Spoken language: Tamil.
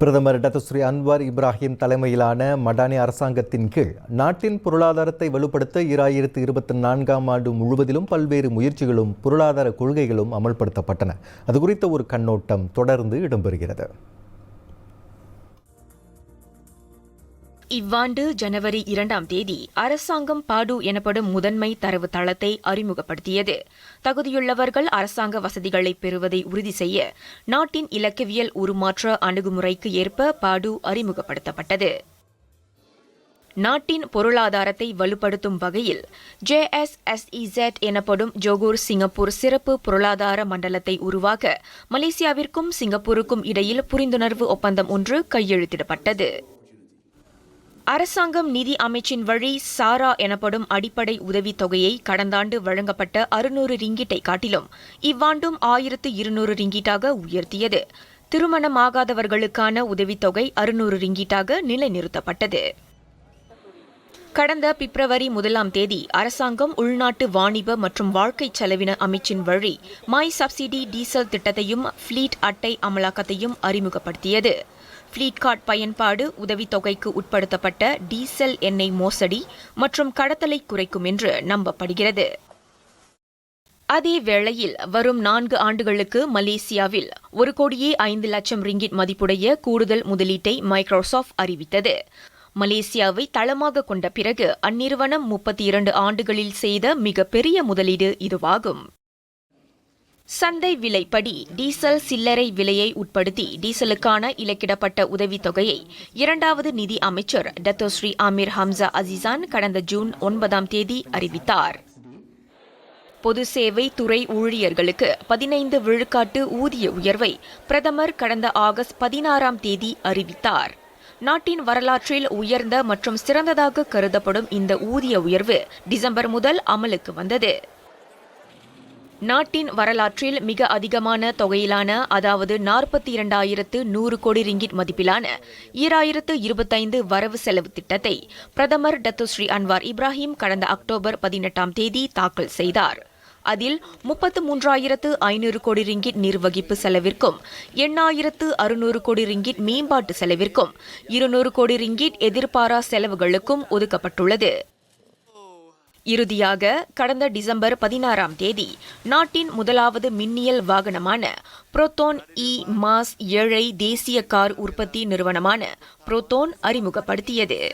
பிரதமர் டத்தஸ்ரீ அன்வார் இப்ராஹிம் தலைமையிலான மடானி அரசாங்கத்தின் கீழ் நாட்டின் பொருளாதாரத்தை வலுப்படுத்த இராயிரத்து இருபத்தி நான்காம் ஆண்டு முழுவதிலும் பல்வேறு முயற்சிகளும் பொருளாதார கொள்கைகளும் அமல்படுத்தப்பட்டன. அது குறித்த ஒரு கண்ணோட்டம் தொடர்ந்து இடம்பெறுகிறது. இவ்வாண்டு ஜனவரி இரண்டாம் தேதி அரசாங்கம் பாடு எனப்படும் முதன்மை தரவு தளத்தை அறிமுகப்படுத்தியது. தகுதியுள்ளவர்கள் அரசாங்க வசதிகளை பெறுவதை உறுதி செய்ய நாட்டின் இலக்கவியல் உருமாற்ற அணுகுமுறைக்கு ஏற்ப பாடு அறிமுகப்படுத்தப்பட்டது. நாட்டின் பொருளாதாரத்தை வலுப்படுத்தும் வகையில் ஜேஎஸ்எஸ்இசெட் எனப்படும் ஜோகூர் சிங்கப்பூர் சிறப்பு பொருளாதார மண்டலத்தை உருவாக்க மலேசியாவிற்கும் சிங்கப்பூருக்கும் இடையில் புரிந்துணர்வு ஒப்பந்தம் ஒன்று கையெழுத்திடப்பட்டது. அரசாங்கம் நிதி அமைச்சின் வழி சாரா எனப்படும் அடிப்படை உதவித் தொகையை கடந்த ஆண்டு வழங்கப்பட்ட அறுநூறு ரிங்கிட்டை காட்டிலும் இவ்வாண்டும் ஆயிரத்து இருநூறு ரிங்கிட்டாக உயர்த்தியது. திருமணமாகாதவர்களுக்கான உதவித்தொகை அறுநூறு ரிங்கிட்டாக நிலைநிறுத்தப்பட்டது. கடந்த பிப்ரவரி முதலாம் தேதி அரசாங்கம் உள்நாட்டு வாணிப மற்றும் வாழ்க்கை செலவின அமைச்சின் வழி மை சப்சிடி டீசல் திட்டத்தையும் ஃப்ளீட் அட்டை அமலாக்கத்தையும் அறிமுகப்படுத்தியது. ஃப்ளீட்கார்ட் பயன்பாடு உதவித்தொகைக்கு உட்படுத்தப்பட்ட டீசல் எண்ணெய் மோசடி மற்றும் கடத்தலை குறைக்கும் என்று நம்பப்படுகிறது. அதே வேளையில் வரும் நான்கு ஆண்டுகளுக்கு மலேசியாவில் ஒரு கோடியே ஐந்து லட்சம் ரிங்கிட் மதிப்புடைய கூடுதல் முதலீட்டை மைக்ரோசாஃப்ட் அறிவித்தது. மலேசியாவை தளமாக கொண்ட பிறகு அந்நிறுவனம் முப்பத்தி இரண்டு ஆண்டுகளில் செய்த மிகப்பெரிய முதலீடு இதுவாகும். சந்தை விலைப்படி டீசல் சில்லறை விலையை உட்படுத்தி டீசலுக்கான இலக்கிடப்பட்ட உதவித்தொகையை இரண்டாவது நிதி அமைச்சர் டத்தோஸ்ரீ ஆமீர் ஹம்சா அசிசான் கடந்த ஜூன் ஒன்பதாம் தேதி அறிவித்தார். பொது சேவை துறை ஊழியர்களுக்கு பதினைந்து விழுக்காட்டு ஊதிய உயர்வை பிரதமர் கடந்த ஆகஸ்ட் பதினாறாம் தேதி அறிவித்தார். நாட்டின் வரலாற்றில் உயர்ந்த மற்றும் சிறந்ததாக கருதப்படும் இந்த ஊதிய உயர்வு டிசம்பர் முதல் அமலுக்கு வந்தது. நாட்டின் வரலாற்றில் மிக அதிகமான தொகையிலான அதாவது நாற்பத்தி இரண்டாயிரத்து நூறு கோடி ரிங்கிட் மதிப்பிலான ஈராயிரத்து இருபத்தைந்து வரவு செலவு திட்டத்தை பிரதமர் டத்துஸ்ரீ அன்வார் இப்ராஹிம் கடந்த அக்டோபர் பதினெட்டாம் தேதி தாக்கல் செய்தார். அதில் முப்பத்து மூன்றாயிரத்து ஐநூறு கோடி ரிங்கிட் நிர்வகிப்பு செலவிற்கும் எண்ணாயிரத்து அறுநூறு கோடி ரிங்கிட் மேம்பாட்டு செலவிற்கும் இருநூறு கோடி ரிங்கிட் எதிர்பாரா செலவுகளுக்கும் ஒதுக்கப்பட்டுள்ளது. இறுதியாக கடந்த டிசம்பர் பதினாறாம் தேதி நாட்டின் முதலாவது மின்னியல் வாகனமான புரோத்தோன் இ மாஸ் ஏழை தேசிய கார் உற்பத்தி நிறுவனமான புரோத்தோன் அறிமுகப்படுத்தியது.